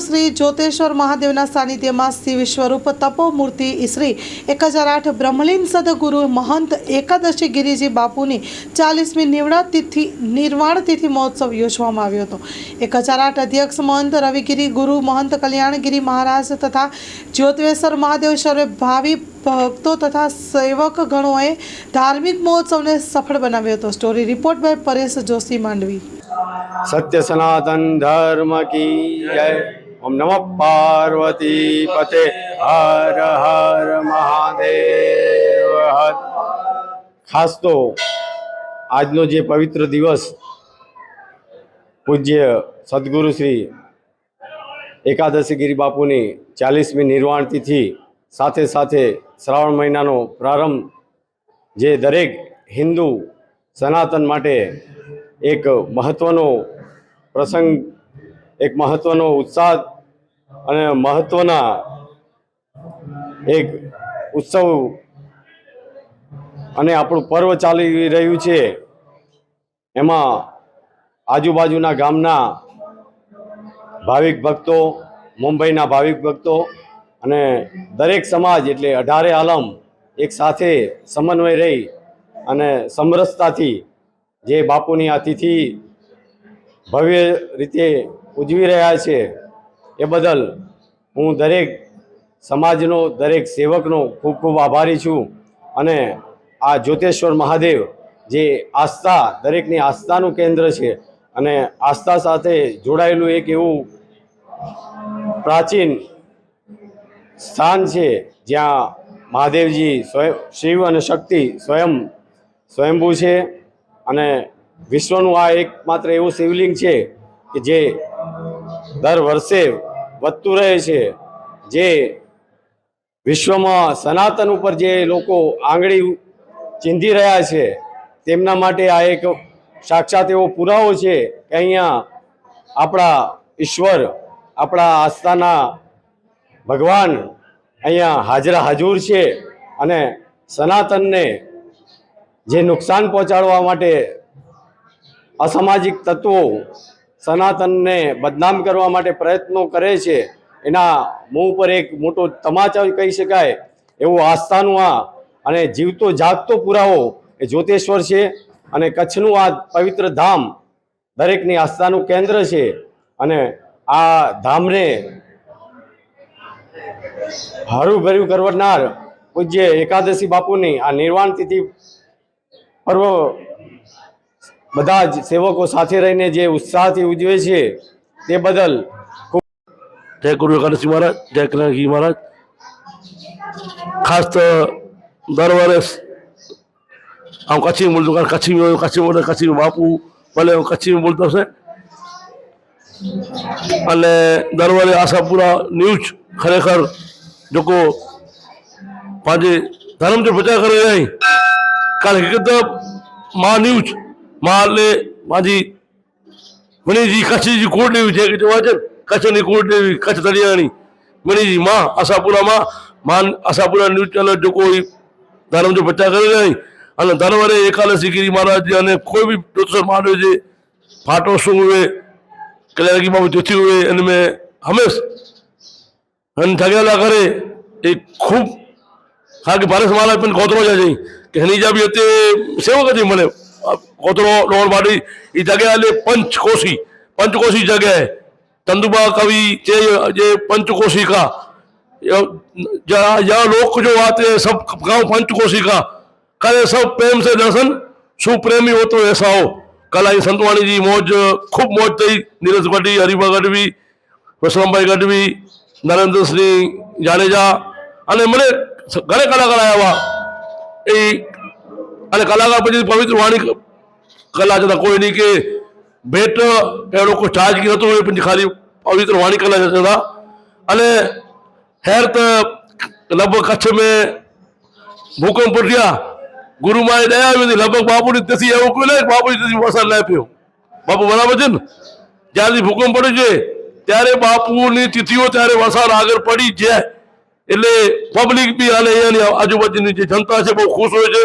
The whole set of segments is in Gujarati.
શ્રી જ્યોતેશ્વર મહાદેવના સાનિધ્યમાં શિવ સ્વરૂપ તપોમૂર્તિ શ્રી એક હજાર આઠ બ્રહ્મલીન સદગુરુ મહંત એકાદશી ગિરિજી બાપુની ચાલીસમી નિવડા તિથિ નિર્વાણ તિથિ મહોત્સવ યોજવામાં આવ્યો હતો. એક હજાર આઠ અધ્યક્ષ મહંત રવિગીરી, ગુરુ મહંત કલ્યાણગીરી મહારાજ તથા જ્યોતેશ્વર મહાદેવ સર્વે ભાવિ ભક્તો તથા સેવક ગણોએ ધાર્મિક મહોત્સવને સફળ બનાવ્યો હતો. Story report by Paresh Joshi Mandvi. સત્ય સનાતન ધર્મ કી જય. ઓમ નમઃ પાર્વતી પતે. હર હર મહાદેવ. ખાસ તો આજનો જે પવિત્ર દિવસ પૂજ્ય સદગુરુ શ્રી એકાદશી ગિરી બાપુની ચાલીસમી નિર્વાણ તિથિ સાથે સાથે શ્રાવણ મહિનાનો પ્રારંભ જે દરેક હિન્દુ સનાતન માટે એક મહત્ત્વનો પ્રસંગ એક મહત્ત્વનો ઉત્સાહ અને મહત્ત્વના એક ઉત્સવ અને આપણું પર્વ ચાલી રહ્યું છે. એમાં આજુબાજુના ગામના ભાવિક ભક્તો, મુંબઈના ભાવિક ભક્તો અને દરેક સમાજ એટલે અઢારે આલમ એક સાથે સમન્વય રહી અને સમરસતાથી જે બાપુની અતિથિ ભવ્ય રીતે ઉજવી રહ્યા છે. એ બદલ હું દરેક સમાજનો, દરેક સેવકનો ખૂબ ખૂબ આભારી છું અને આ જ્યોતેશ્વર મહાદેવ જે આસ્થા, દરેકની આસ્થાનું કેન્દ્ર છે અને આસ્થા સાથે જોડાયેલું એક એવું પ્રાચીન સ્થાન છે જ્યાં મહાદેવજી સ્વયં, શિવ અને શક્તિ સ્વયં સ્વયંભૂ છે અને વિશ્વનું આ એકમાત્ર એવું શિવલિંગ છે કે જે દર વર્ષે વધતું રહે છે. જે વિશ્વમાં સનાતન ઉપર જે લોકો આંગળી ચીંધી રહ્યા છે, તેમના માટે આ એક સાક્ષાત એવો પુરાવો છે કે અહીંયા આપણા ઈશ્વર, આપણા આસ્થાના ભગવાન અહીંયા હાજરા હાજુર છે અને સનાતનને જે નુકસાન પહોંચાડવા માટે અસામાજિક તત્વો સનાતનને બદનામ કરવા માટે પ્રયત્નો કરે છે, એના મોં પર એક મોટો તમાચા કહી શકાય, એવું આસ્થાનું આ, અને જીવતો જાગતો પુરાવો એ જ્યોતેશ્વર છે, અને કચ્છનું આ પવિત્ર ધામ દરેકની આસ્થાનું કેન્દ્ર છે, અને આ ધામને હરુભર્યું કરનાર પૂજ્ય એકાદશી બાપુની આ નિર્વાણ તિથિ પર્વ બધા જ સેવકો સાથે રહીને જે ઉત્સાહથી ઉજવે છે, તે બદલ જય ગુરુ કાનસિંહ મહારાજ, જય કલ્યાણસિંહ મહારાજ. ખાસ તો દર વર્ષ આમ કચ્છી બોલતો કારણ કચ્છી કચ્છી બોલે કચ્છી બાપુ, ભલે હું કચ્છી બોલતો છે અને દર વર્ષે આશાપુરા ન્યૂઝ ખરેખર લોકો પાંજે ધર્મ જે પ્રચાર કરી રહી કારણ હકીકત મા ન્યૂઝ માલે માજી મણીજી કચ્છજી કુળદેવી છે, કે જોવા છે કચ્છની કુળદેવી, કચ્છ દરિયાની મણીજી માં આશાપુરામાં માન આશાપુરા ન્યૂઝ ચેનલ જો કોઈ ધર્મ જો પ્રચાર કરી નહીં અને ધર્મરે એકાદશી ગીરી મહારાજ અને કોઈ બી પ્રોત્સાહન માંડ્યો છે ફાટો શું હોય કલ્યાણકી બાબુ જોતી હોય, અને મેં હંમેશ અને થગેલા કરે, એ ખૂબ કારણ કે ભારત મહારાજ પણ ગોતવા જાય છે. કે હની જાબી હતી સેવક હતી મને. ગોતરો લોણ વાડી એ જગ્યા એટલે પંચકોશી પંચકોશી જગ્યાએ ચંદુબા કવિ જે જે पंचकोशी का जहाँ यहाँ लोग जो आते हैं सब गांव पंचकोशी का करे सब प्रेम से दर्शन सुप्रेमी हो तो ऐसा हो कल आई संतवाणी जी मौज खूब मौज थी नीरज गढ़वी हरिभा गढ़वी વસલમભાઈ ગઢવી નરેન્દ્રસિંહ જાડેજા અને મને ઘણા કલાકાર આવ્યા એ અને કલાકાર પછી પવિત્ર વાણી કલા જતા કોઈ નહીં કે ભેટ એ કોઈ ચાર્જ ગયો હતો એ પછી ખાલી પવિત્ર વાણી કલા જતા હતા. અને હેર તો લગભગ કચ્છ મેં ભૂકંપ પડ્યા. ગુરુમાએ દયા આવી હતી લગભગ બાપુની તેથી એવું કોઈ નહીં, બાપુની તેથી વરસાદ લાપ્યો બાપુ બરાબર છે ને? જ્યારથી ભૂકંપ પડ્યો છે, ત્યારે બાપુની તિથિઓ ત્યારે વરસાદ આગળ પડી જાય એટલે પબ્લિક બી અને અહીંયાની આજુબાજુની જે જનતા છે બહુ ખુશ હોય છે.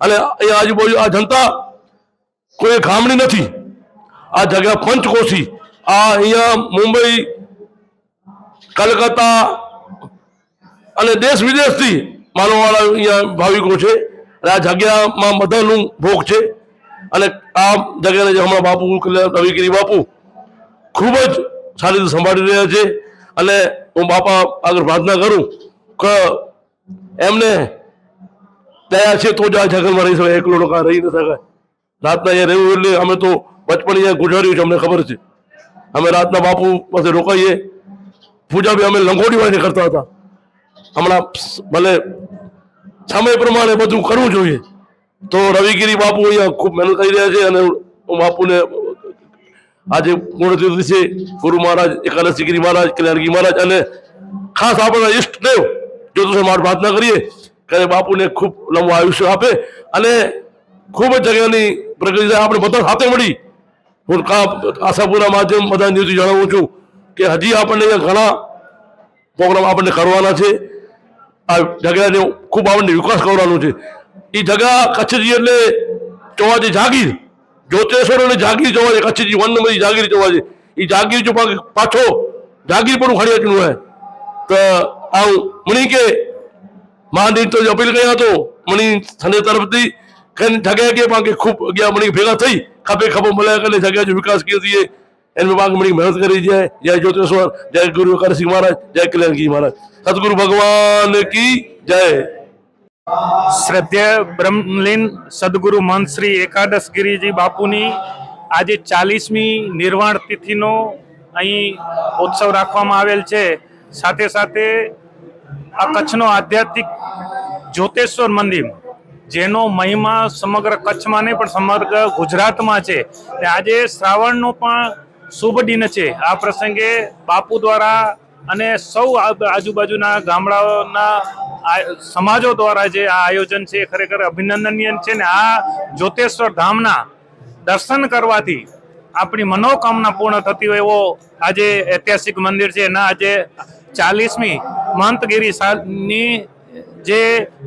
અને અહીંયા આજુબાજુ આ જનતા કોઈ ગામડી નથી. આ જગ્યા પંચકોશી. આ અહીંયા મુંબઈ, કલકત્તા અને દેશ વિદેશથી માનવવાળા અહીંયા ભાવિકો છે. અને આ જગ્યામાં બધાનું ભોગ છે. અને આ જગ્યાને જે હમણાં બાપુ રવિગીરી બાપુ ખૂબ જ સારી રીતે સંભાળી રહ્યા છે. અને હું બાપા આગળ પ્રાર્થના કરું કે એમને તૈયાર છે તો જ આ જંગલમાં રહી શકાય, એકલો લોકો રહી ન શકાય. રાતના અહીંયા રહેવું એટલે અમે તો બચપણ અહીંયા ગુજાર્યું છે અમને ખબર છે. અમે રાતના બાપુ પાસે રોકાઈએ. પૂજા બી અમે લંગોટી વાળીને કરતા હતા. હમણાં ભલે સમય પ્રમાણે બધું કરવું જોઈએ. તો રવિગીરી બાપુ અહીંયા ખૂબ મહેનત કરી રહ્યા છે અને બાપુને આજે પૂર્ણતિથિ છે, ગુરુ મહારાજ, એકાદશી ગીરી મહારાજ, કલ્યાણગીરી મહારાજ અને ખાસ આપણા ઈષ્ટદેવ, જો તમે મારી પ્રાર્થના કરીએ કે બાપુને ખૂબ લાંબુ આયુષ્ય આપે અને ખૂબ જ જગ્યાની પ્રગતિ આપણે બધા સાથે મળી હું આશાપુરા માધ્યમ બધા ન્યૂઝ જણાવું છું કે હજી આપણને ઘણા પ્રોગ્રામ આપણને કરવાના છે. આ જગ્યાને ખૂબ આપણને વિકાસ કરવાનો છે. એ જગા કચ્છજી એટલે ચોવાજી જાગીર જોતેશ્વર અને જાગીર ચોવાજી કચ્છજી વન નંબર જાગીર ચોવાજી એ જાગીર જો પાછો જાગીર પણ ઉખાડી હોય તો આવું મણી કે મહાદેવ તો અપીલ કર્યા હતો, મણી સંદેશ તરફથી કે જગ્યા કે પાંકે ખૂબ અગિયાર મણી ભેગા થઈ, ખભે ખભો મળ્યા કરે જગ્યા જો વિકાસ કરી દઈએ એની પાંખ મળી મહેનત કરી જાય જય જ્યોતિશ્વર જય ગુરુ સિંહ મહારાજ, જય કલ્યાણગીરી મહારાજ. સદગુરુ ભગવાન કી જય. શ્રદ્ધેય બ્રહ્મલીન સદગુરુ મહંત શ્રી એકાદશ ગિરિજી બાપુની આજે ચાલીસમી નિર્વાણ તિથિનો અહીં ઉત્સવ રાખવામાં આવેલ છે. સાથે સાથે આ કચ્છનો આધ્યાત્મિક જ્યોતેશ્વર મંદિર જેનો મહિમા સમગ્ર કચ્છમાં નહીં, પણ સમગ્ર ગુજરાતમાં છે. ને આજે શ્રાવણનો પણ શુભ દિન છે. આ પ્રસંગે બાપુ દ્વારા અને સૌ આજુબાજુના ગામડાઓના સમાજો દ્વારા જે આ આયોજન છે ખરેખર અભિનંદનીય છે. ને આ જ્યોતેશ્વર ધામના દર્શન કરવાથી આપણી મનોકામના પૂર્ણ થતી હોય એવો આજે ઐતિહાસિક મંદિર છે. એના આજે ચાલીસમી મંતગીરી સાલની જે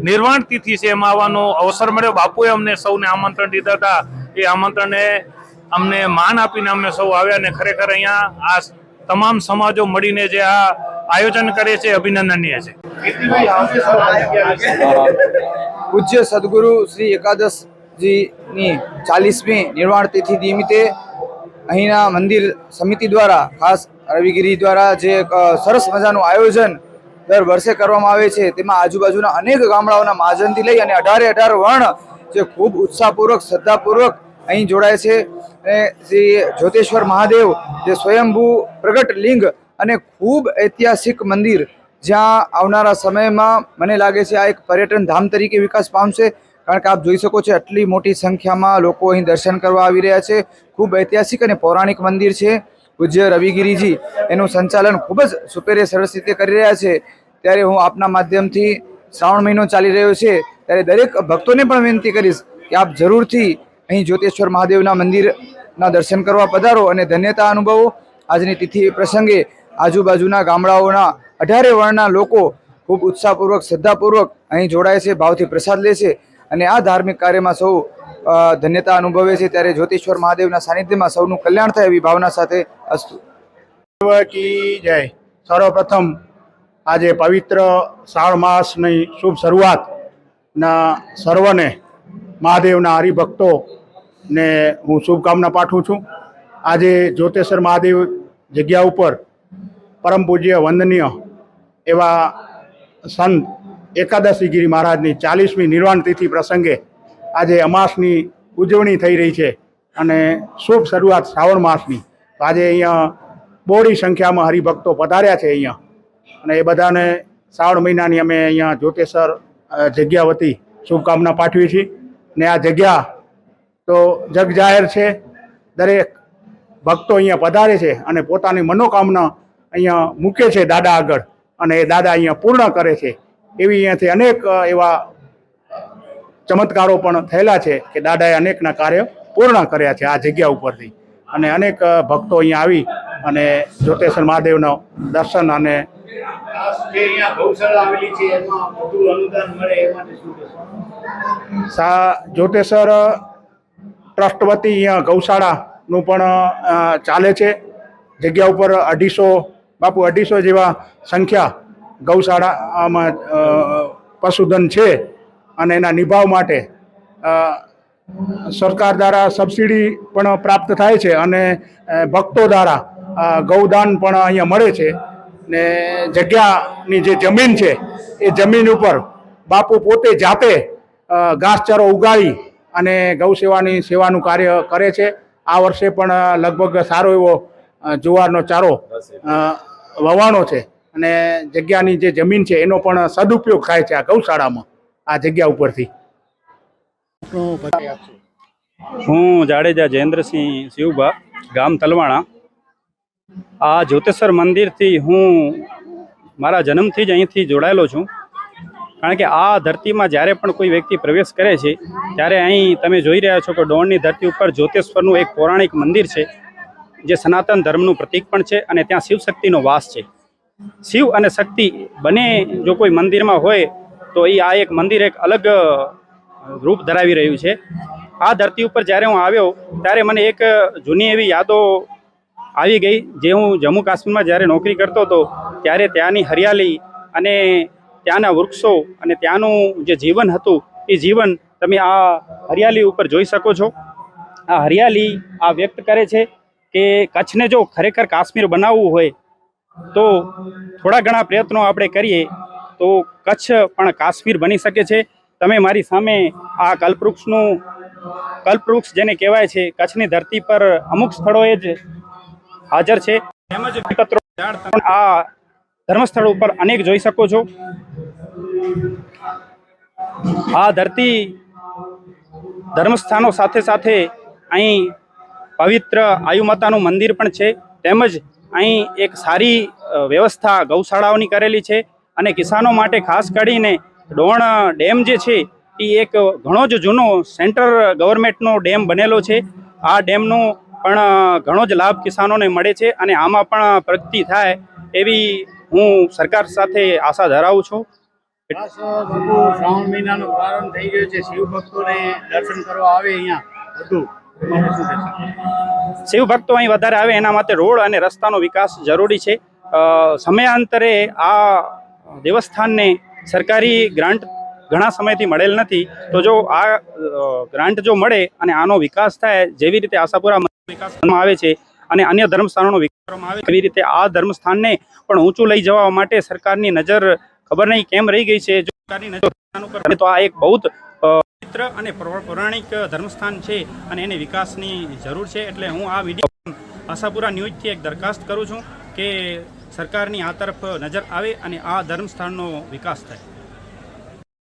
નિર્વાણ તિથિ છે એમાં આવવાનો અવસર મળ્યો. બાપુએ અમને સૌને આમંત્રણ દીધા હતા. એ આમંત્રણને અમને માન આપીને અમે સૌ આવ્યા અને ખરેખર અહીંયા આ તમામ સમાજો મળીને જે આ આયોજન કરે છે અભિનંદનીય છે. પૂજ્ય સદગુરુ શ્રી એકાદશજીની ચાલીસમી નિર્વાણ તિથિ નિમિત્તે અહીંના મંદિર સમિતિ દ્વારા ખાસ રવિગીરી દ્વારા જે એક સરસ મજાનું આયોજન દર વર્ષે કરવામાં આવે છે. તેમાં આજુબાજુના અનેક ગામડાઓના મહાજનથી લઈ અને અઢારે અઢાર વર્ણ જે ખૂબ ઉત્સાહપૂર્વક, શ્રદ્ધાપૂર્વક અહીં જોડાય છે. અને શ્રી જ્યોતેશ્વર મહાદેવ, જે સ્વયંભૂ પ્રગટ લિંગ અને ખૂબ ઐતિહાસિક મંદિર જ્યાં આવનારા સમયમાં મને લાગે છે આ એક પર્યટન ધામ તરીકે વિકાસ પામશે. કારણ કે આપ જોઈ શકો છો આટલી મોટી સંખ્યામાં લોકો અહીં દર્શન કરવા આવી રહ્યા છે. ખૂબ ઐતિહાસિક અને પૌરાણિક મંદિર છે. પૂજ્ય રવિગીરીજી એનું સંચાલન ખૂબ જ સુપેરે સરસ રીતે કરી રહ્યા છે. ત્યારે હું આપના માધ્યમથી શ્રાવણ મહિનો ચાલી રહ્યો છે ત્યારે દરેક ભક્તોને પણ વિનંતી કરીશ કે આપ જરૂરથી અહીં જ્યોતેશ્વર મહાદેવના મંદિરના દર્શન કરવા પધારો અને ધન્યતા અનુભવો. આજની તિથિ પ્રસંગે આજુબાજુના ગામડાઓના અઢારે વર્ણના લોકો ખૂબ ઉત્સાહપૂર્વક શ્રદ્ધાપૂર્વક અહીં જોડાય છે ભાવથી પ્રસાદ લે છે અને આ ધાર્મિક કાર્યમાં સૌ ધન્યતા અનુભવે છે. ત્યારે જ્યોતિશ્વર મહાદેવના સાનિધ્યમાં સૌનું કલ્યાણ થાય એવી ભાવના સાથે અસ્તુ. કી જય સર્વપ્રથમ આજે પવિત્ર શ્રાવણ માસની શુભ શરૂઆતના સર્વને મહાદેવના હરિભક્તોને હું શુભકામના પાઠવું છું. આજે જ્યોતેશ્વર મહાદેવ જગ્યા ઉપર પરમ પૂજ્ય વંદનીય એવા સંત એકાદશી ગીરી મહારાજની ચાલીસમી નિર્વાણ તિથિ પ્રસંગે આજે અમાસની ઉજવણી થઈ રહી છે અને શુભ શરૂઆત શ્રાવણ માસની. આજે અહીંયા બોડી સંખ્યામાં હરિભક્તો પધાર્યા છે અહીંયા. અને એ બધાને શ્રાવણ મહિનાની અમે અહીંયા જ્યોતેશ્વર જગ્યા વતી શુભકામના પાઠવી છીએ. ને આ જગ્યા તો જગ જાહેર છે. દરેક ભક્તો અહીંયા પધારે છે અને પોતાની મનોકામના અહીંયા મૂકે છે દાદા આગળ અને એ દાદા અહીંયા પૂર્ણ કરે છે. એવી અહીંયાથી અનેક એવા ચમત્કારો પણ થયેલા છે કે દાદાએ અનેકના કાર્ય પૂર્ણ કર્યા છે આ જગ્યા ઉપરથી. અને અનેક ભક્તો અહીંયા આવી અને જ્યોતેશ્વર મહાદેવનો દર્શન અને સા જ્યોતેશ્વર ટ્રસ્ટ વતી અહીંયા ગૌશાળાનું પણ ચાલે છે. જગ્યા ઉપર અઢીસો, બાપુ અઢીસો જેવા સંખ્યા ગૌશાળામાં પશુધન છે અને એના નિભાવ માટે સરકાર દ્વારા સબસિડી પણ પ્રાપ્ત થાય છે અને ભક્તો દ્વારા ગૌદાન પણ અહીંયા મળે છે. ને જગ્યાની જે જમીન છે એ જમીન ઉપર બાપુ પોતે જાતે ઘાસચારો ઉગાડી અને ગૌસેવાની સેવાનું કાર્ય કરે છે. આ વર્ષે પણ લગભગ સારો એવો જુવારનો ચારો વવાણો છે અને જગ્યાની જે જમીન છે એનો પણ સદુપયોગ થાય છે આ ગૌશાળામાં આ જગ્યા ઉપરથી. હું જાડેજા જયેન્દ્રસિંહ શિવભા ગામ તલવાણા. આ જ્યોતેશ્વર મંદિરથી હું મારા જન્મથી જ અહીંથી જોડાયેલો છું. કારણ કે આ ધરતીમાં જ્યારે પણ કોઈ વ્યક્તિ પ્રવેશ કરે છે, ત્યારે અહીં તમે જોઈ રહ્યા છો કે ડોણની ધરતી ઉપર જ્યોતેશ્વરનું એક પૌરાણિક મંદિર છે, જે સનાતન ધર્મનું પ્રતીક પણ છે અને ત્યાં શિવ શક્તિનો વાસ છે. શિવ અને શક્તિ બંને જો કોઈ મંદિરમાં હોય, તો એ આ એક મંદિર એક અલગ રૂપ ધરાવી રહ્યું છે. આ ધરતી ઉપર જ્યારે હું આવ્યો, ત્યારે મને એક જૂની એવી યાદો આવી ગઈ. જે હું જમ્મુ કાશ્મીરમાં જ્યારે નોકરી કરતો હતો, ત્યારે ત્યાંની હરિયાળી અને ત્યાંના વૃક્ષો અને ત્યાંનું જે જીવન હતું, એ જીવન તમે આ હરિયાળી ઉપર જોઈ શકો છો. આ હરિયાળી આ વ્યક્ત કરે છે કે કચ્છને જો ખરેખર કાશ્મીર બનાવવું હોય, તો થોડા ઘણા પ્રયત્નો આપણે કરીએ, તો કચ્છ પણ કાશ્મીર બની શકે છે. તમે મારી સામે આ કલ્પવૃક્ષનું, કલ્પવૃક્ષ જેને કહેવાય છે, કચ્છની ધરતી પર અમુક સ્થળોએ જ હાજર છે. તેમજ આ ધર્મસ્થળ ઉપર અનેક જોઈ શકો છો. આ ધરતી ધર્મસ્થાનો સાથે સાથે અહીં પવિત્ર આયુમાતાનું મંદિર પણ છે. તેમજ અહીં એક સારી વ્યવસ્થા ગૌશાળાઓની કરેલી છે અને કિસાનો માટે ખાસ કરીને ડોણ ડેમ જે છે એ એક ઘણો જ જૂનો સેન્ટ્રલ ગવર્મેન્ટનો ડેમ બનેલો છે. આ ડેમનો પણ ઘણો જ લાભ કિસાનોને મળે છે અને આમાં પણ પ્રગતિ થાય એવી હું સરકાર સાથે આશા ધરાવું છું. શ્રાવણ મહિનાનો પ્રારંભ થઈ ગયો છે. શિવ ભક્તોને દર્શન કરવા આવે અહીંયા. કહેશો શિવ ભક્તો અહીં વધારે આવે એના માટે રોડ અને રસ્તાનો વિકાસ જરૂરી છે. સમયાંતરે આ દેવસ્થાનને સરકારી ગ્રાન્ટ ઘણા સમયથી મળેલ નથી. તો જો આ ગ્રાન્ટ જો મળે અને આનો વિકાસ થાય જેવી રીતે આશાપુરા મંદિરનો વિકાસ આવે છે અને અન્ય ધર્મસ્થાનોનો વિકાસ કરવામાં આવે એવી રીતે આ ધર્મસ્થાનને પણ ઊંચું લઈ જવા માટે સરકારની નજર ખબર નહીં કેમ રહી ગઈ છે. તો આ એક બહુ પવિત્ર અને પૌરાણિક ધર્મસ્થાન છે અને એને વિકાસની જરૂર છે. એટલે હું આ વીડિયો આશાપુરા ન્યૂઝથી એક દરખાસ્ત કરું છું કે સરકારની આ તરફ નજર આવે અને આ ધર્મસ્થાનનો વિકાસ થાય.